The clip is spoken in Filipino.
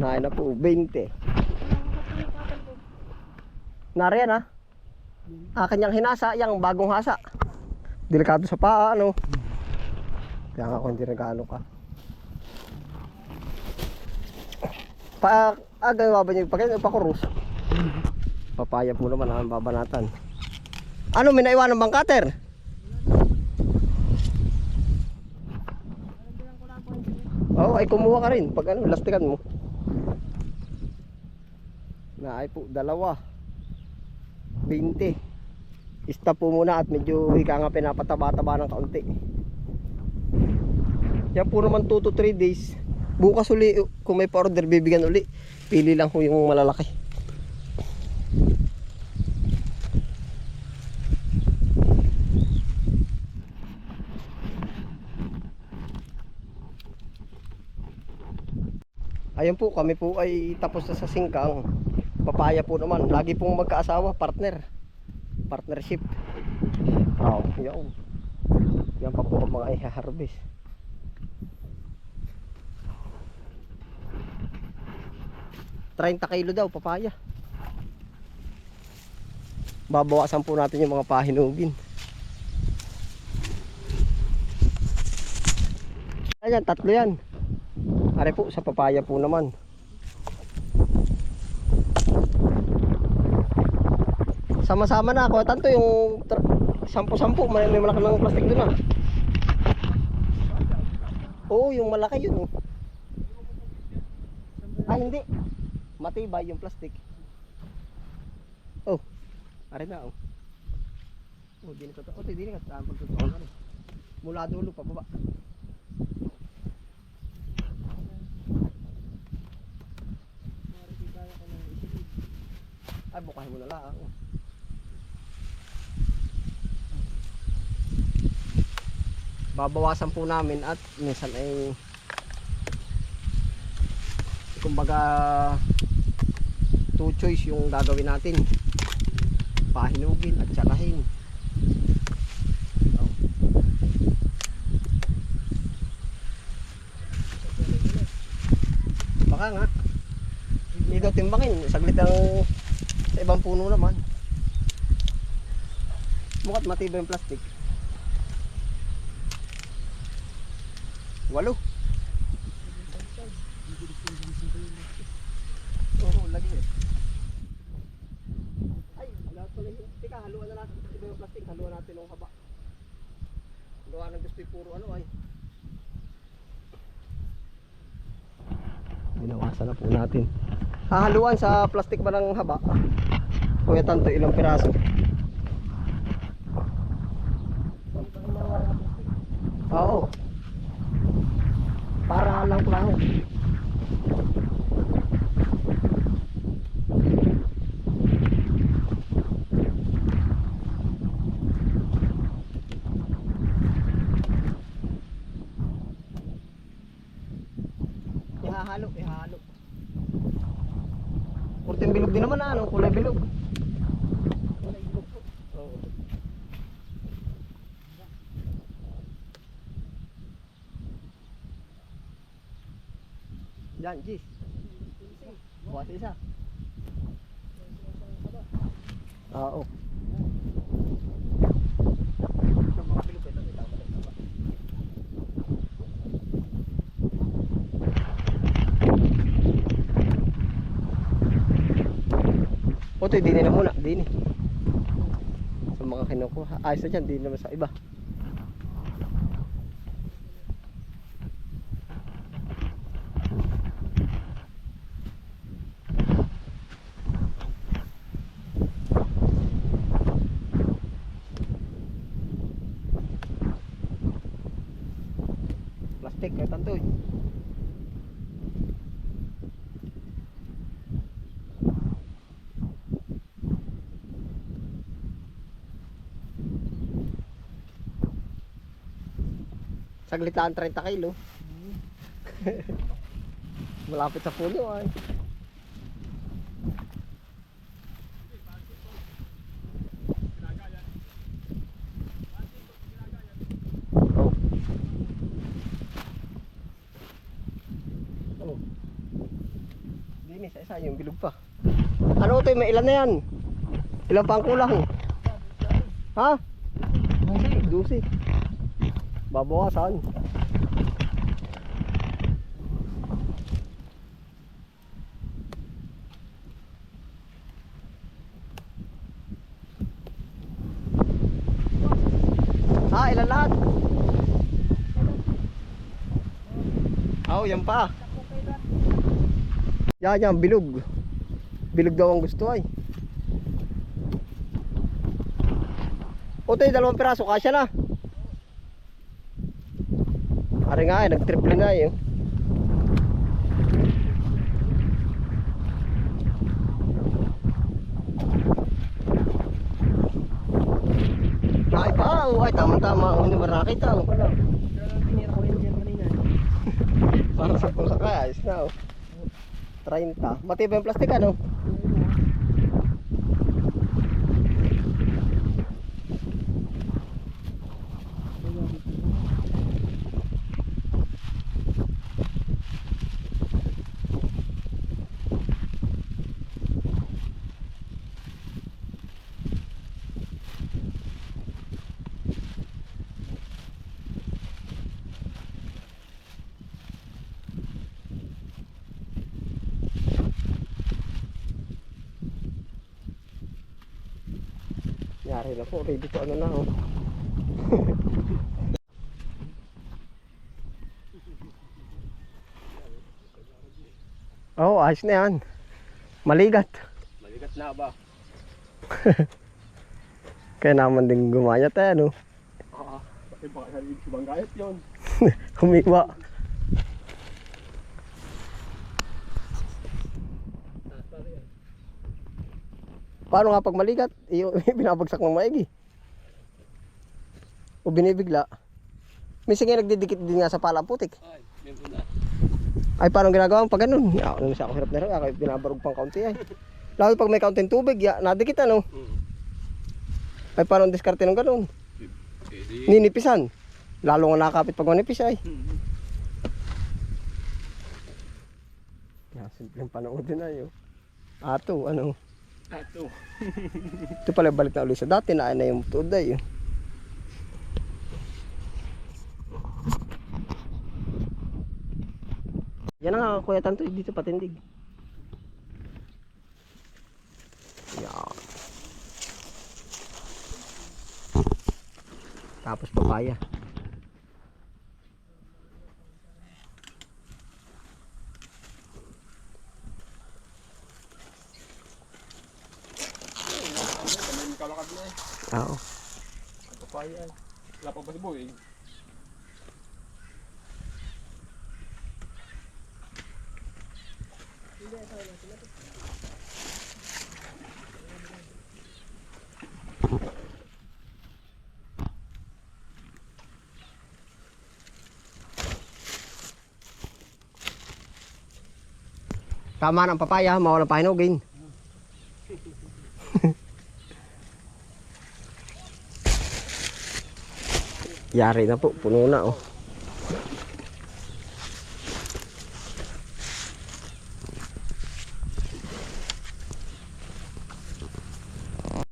Nain na po, 20. Nariyan ha? Akin yung hinasa, yung bagong hasa. Delikado sa paa, ano? Kaya nga ako hindi nag-ano ka. Pa, ah, gagawa ba niyo pa kayo? Pakurus. Papaya po naman ang babanatan. Ano, may naiwanan bang cutter? Oo, ay kumuha ka rin. Pag ano, lastikan mo. Na ay po, dalawa. 20. Stop po muna at medyo hika nga pinapataba-taba ng kaunti. Yan po naman 2 to 3 days. Bukas uli, kung may pa-order, bibigyan uli. Pili lang po yung malalaki. Ayun po, kami po ay tapos na sa singkang. Papaya po naman. Lagi pong magkaasawa, partner. Partnership. Oh, yan. Yan pa po ang mga i-harvest. Treinta kilo daw, papaya. Babawasan po natin yung mga pahinugin. Ayan, tatlo yan. Are po, sa papaya po naman. Sama-sama na ako. Tanto yung sampu-sampu, may, may malaki ng plastic doon ah. Oo, yung malaki yun. Oh. Ah, hindi. Matibay yung plastic. Oh. Are na oh. Oh, di na to. Oh, di na ka. Ka rin. Mula dulo pa baba. Bukahin mo na lang. oh. Babawasan po namin at minsan ay kumbaga two choice yung gagawin natin. Pahinugin at tsakahin. Oh. Baka nga. Hindi daw timbangin. Saglit ang sa ibang puno naman. Mukat matibay yung plastic. Walo. Oo, lagi eh. Ay, wala pala yung... Teka, haluan na natin. Iba yung plastic, haluan natin ng haba. Gawa ng gusto yung puro ano ay. Binawasan na po natin. Hahaluan sa plastic ba ng haba? Kuya tanto ilang piraso? Oo. Para lang lang. Ihahalo, ihahalo. Kurting bilog din naman ah, ano, kulay bilog. Kulay bilog po. Oo. Yan, Gis. Bukas isa. Oo. O, ito, dini na muna, dini. Sa mga kinukuha. Ayos na dyan, dini naman sa iba. Plastic, kahit tantoy. Saglit lang 30 kilo. Malapit sa puno ay. Oh. Dinis, isa yung bilog pa. Ano ito, may ilan na yan? Ilan pa ang kulang? Ha? 12. Babawasan. Ah, ilan lahat? Oh, yan pa. Yan, yan, bilog. Bilog daw ang gusto ay. O tayo, dalawang piraso, kasya na. Ari nga eh, nag-triple nga eh. Ay pa, oh, ay tama-tama, hindi mo kanina. Para sa pangkaka, ayos na oh. 30. Matibay ang plastic ano? Yari na po, ready to ano na oh. oh, ayos na yan. Maligat. Maligat na ba? Kaya naman din gumaya tayo, no? Oo. Bakit baka nalilip si Banggayat yun? Humiwa. Paano nga pag maligat? Binabagsak ng maigi. O binibigla. Minsan nga nagdidikit din nga sa pala putik. Ay. Ay, paano ginagawa mo pag ganun? Ya, ano siya ako hirap na rin. Ako binabarog pang kaunti ay. Lalo pag may kaunting tubig, ya, nadikit ano. Hmm. Ay, paano ang diskarte ng ganun? Ninipisan. Lalo nga nakakapit pag manipis ay. Hmm. Yan, simpleng panoodin na yun. Ato, ano. Ato. Ito pala balik na ulit sa dati na na yung tuod ay. Yan na nga kuya tanto dito patindig. Yan. Tapos papaya. Kamay kalakad na eh. Oo. Papaya ay. Wala pa ba si Boy? Tama ng papaya, mawala pa Yari na po, puno na oh.